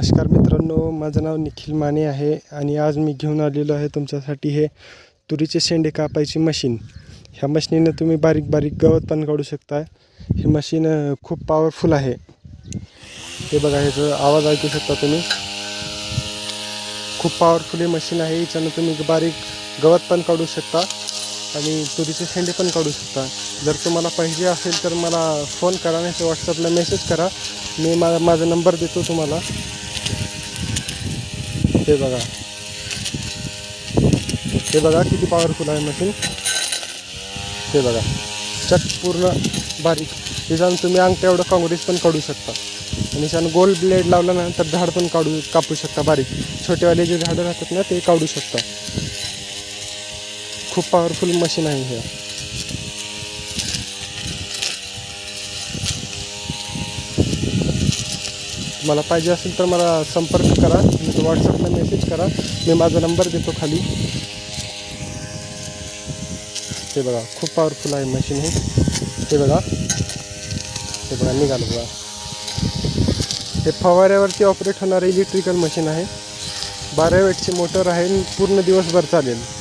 नमस्कार मित्रांनो माझं नाव निखिल माने आहे आणि आज मी घेऊन आलेलो आहे तुमच्यासाठी हे तुरीचे शेंडे कापायची मशीन. ह्या मशीनीनं तुम्ही बारीक बारीक गवत पण काढू शकता हे मशीन खूप पॉवरफुल आहे. हे बघा ह्याचं आवाज ऐकू शकता तुम्ही. खूप पॉवरफुल हे मशीन आहे. याच्यानं तुम्ही बारीक गवत पण काढू शकता आणि तुरीचे शेंडे पण काढू शकता. जर तुम्हाला पाहिजे असेल तर मला फोन करा नाही तर व्हॉट्सअपला मेसेज करा. मी मा माझा नंबर देतो तुम्हाला. हे बघा. हे बघा किती पॉवरफुल आहे मशीन हे बघा. चट पूर्ण बारीक. हे जाऊन तुम्ही अंगठ्या एवढं काँग्रेस पण काढू शकता. आणि छान गोल ब्लेड लावला ना तर झाड पण काढू कापू शकता बारीक. छोटेवाले जे झाडं राहतात ना ते काढू शकता. खूप पॉवरफुल मशीन आहे हे. तुम्हाला पाहिजे असेल तर मला संपर्क करा. नाही व्हॉट्सअपला मेसेज करा. मी माझा नंबर देतो खाली. हे बघा खूप पॉवरफुल आहे मशीन हे. हे बघा. हे बघा निघालं बघा. हे फवाऱ्यावरती ऑपरेट होणारं इलेक्ट्रिकल मशीन आहे. बारा वेटची मोटर आहे पूर्ण दिवसभर चालेल.